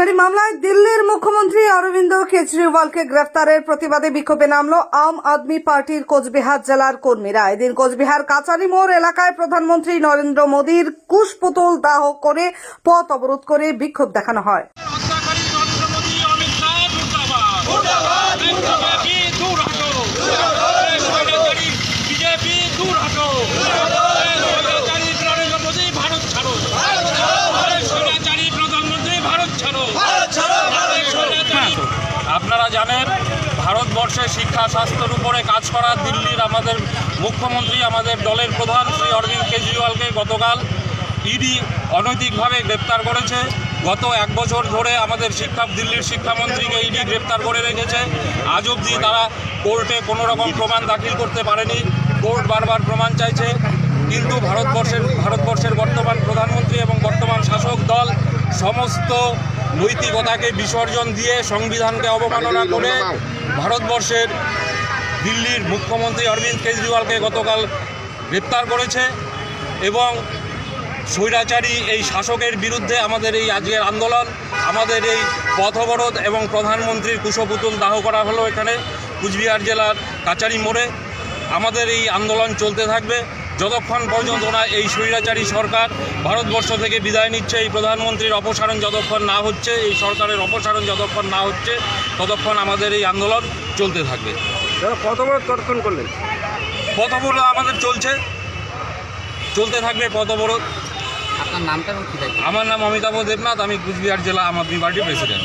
আবগারি মামলায় দিল্লির মুখ্যমন্ত্রী অরবিন্দ কেজরিওয়ালকে গ্রেফতারের প্রতিবাদে বিক্ষোভে নামল আম আদমি পার্টির কোচবিহার জেলার কর্মীরা। এদিন কোচবিহার কাচারি মোড় এলাকায় প্রধানমন্ত্রী নরেন্দ্র মোদীর কুশপুতুল দাহ করে পথ অবরোধ করে বিক্ষোভ দেখানো হয় হত্যাকারী নরেন্দ্র মোদী অমিত শাহ মুর্দাবাদ বিজেপি দূর হটো স্বৈরাচারী বিজেপি দূর হটো স্বৈরাচারী নরেন্দ্র মোদী ভারত ছাড়ো স্বৈরাচারী প্রধানমন্ত্রী ভারত ছাড়ো স্বৈরাচারী- আপনারা জানেন, ভারতবর্ষে শিক্ষা, স্বাস্থ্যের উপরে কাজ করা দিল্লির আমাদের মুখ্যমন্ত্রী, আমাদের দলের প্রধান শ্রী অরবিন্দ কেজরিওয়ালকে গতকাল ইডি অনৈতিকভাবে গ্রেপ্তার করেছে। গত এক বছর ধরে আমাদের শিক্ষা, দিল্লির শিক্ষামন্ত্রীকে ইডি গ্রেপ্তার করে রেখেছে। আজ অবধি তারা কোর্টে কোনো রকম প্রমাণ দাখিল করতে পারেনি। কোর্ট বারবার প্রমাণ চাইছে। কিন্তু ভারতবর্ষের ভারতবর্ষের বর্তমান প্রধানমন্ত্রী এবং বর্তমান শাসক দল সমস্ত নৈতিকতাকে বিসর্জন দিয়ে সংবিধানকে অবমাননা করে ভারতবর্ষের দিল্লির মুখ্যমন্ত্রী অরবিন্দ কেজরিওয়ালকে গতকাল গ্রেপ্তার করেছে এবং স্বৈরাচারী এই শাসকের বিরুদ্ধে আমাদের এই আজকের আন্দোলন, আমাদের এই পথ অবরোধ এবং প্রধানমন্ত্রীর কুশপুতুল দাহ করা হলো এখানে কুচবিহার জেলার কাচারি মোড়ে। আমাদের এই আন্দোলন চলতে থাকবে। যতক্ষণ পর্যন্ত না এই স্বৈরাচারী সরকার ভারতবর্ষ থেকে বিদায় নিচ্ছে এই প্রধানমন্ত্রীর অপসারণ যতক্ষণ না হচ্ছে এই সরকারের অপসারণ যতক্ষণ না হচ্ছে ততক্ষণ আমাদের এই আন্দোলন চলতে থাকবে। দাদা কত বড় তর্কন করলেন? পথ অবরোধ আমাদের চলছে? চলতে থাকবে পথ অবরোধ? আপনার নামটা আমার নাম অমিতাভ দেবনাথ আমি কুচবিহার জেলা আম আদমি পার্টির president.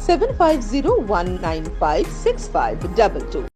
Seven five zero one nine five six five double two.